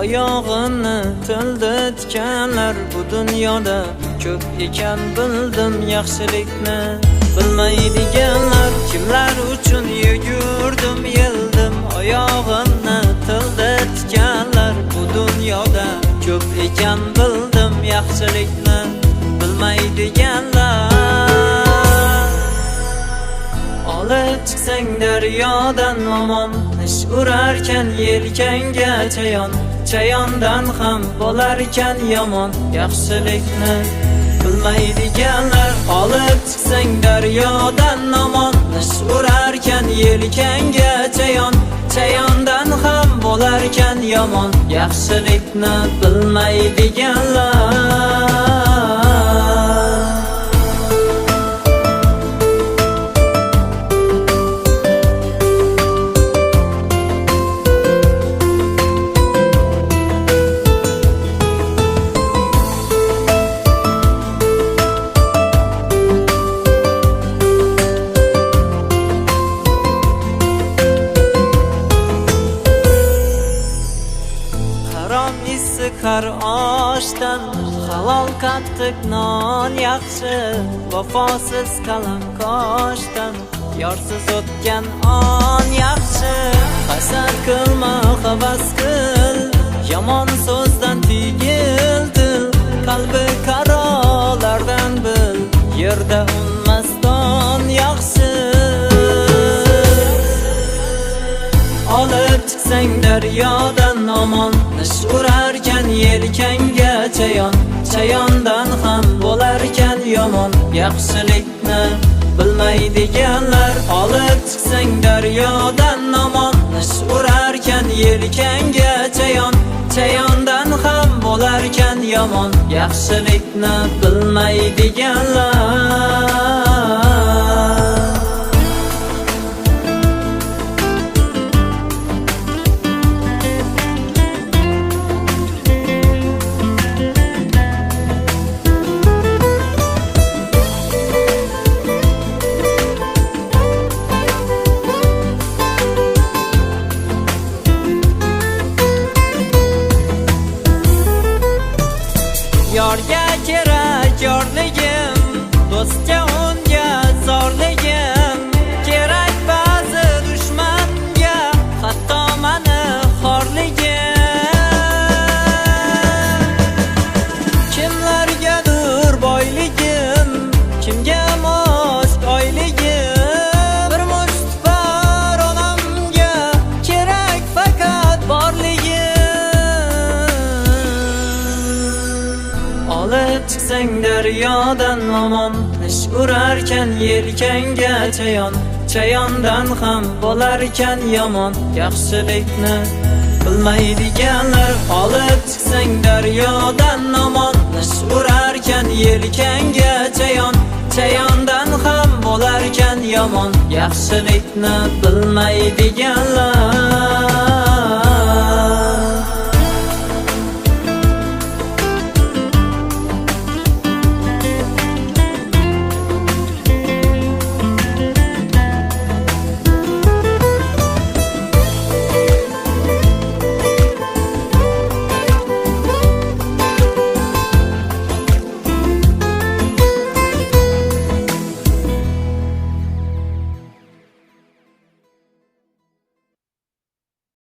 oyog'ini tilda tikanlar bu dunyoda ko'p ekan bildim yaxshilikni bilmaydiganlar kimlar uchun yugurdim yildim oyog'imni tilda tikanlar bu dunyoda ko'p ekan bildim yaxshilikni bilmaydiganlar Olib chiqsang daryodan omon urarkan yelkanga chayon Chayondan ham bo'larkan yomon Yaxshilikni bilmaydiganlar Olib chiqsang daryodan omon Ish urarkan yelkanga chayon Chayondan ham bo'larkan yomon Yaxshilikni bilmaydiganlar har oshdan halol qattiq non yaxshi vafosiz qalam qoshdan yorsiz o'tgan on yaxshi hasad qilma havas qil yomon so'zdan tigil dil qalbi qarolardan bil. Yerda unmas don yaxshi Olib chiqsang daryodan omon Ish urarkan yelkanga chayon Chayondan ham bo'larkan yomon Yaxshilikni bilmaydiganlar Olib chiqsang daryodan omon Ish urarkan yelkanga chayon Chayondan ham bo'larkan yomon Yaxshilikni bilmaydiganlar Do'stga unga zorligim Kerak ba'zi dushmanga Hatto mani xorligim Kimlargadir boyligim Kimga mos oyligim? Bir mushtipar onamga Kerak faqat borligim. Olib chiqsang daryodan omon Ish urarkan yelkanga chayon Chayondan ham bo'larkan yomon. Yaxshilikni bilmaydiganlar Olib chiqsang daryodan nomon Ish urarkan yelkanga chayon Chayondan ham bo'larkan yomon. Yaxshilikni bilmaydiganlar.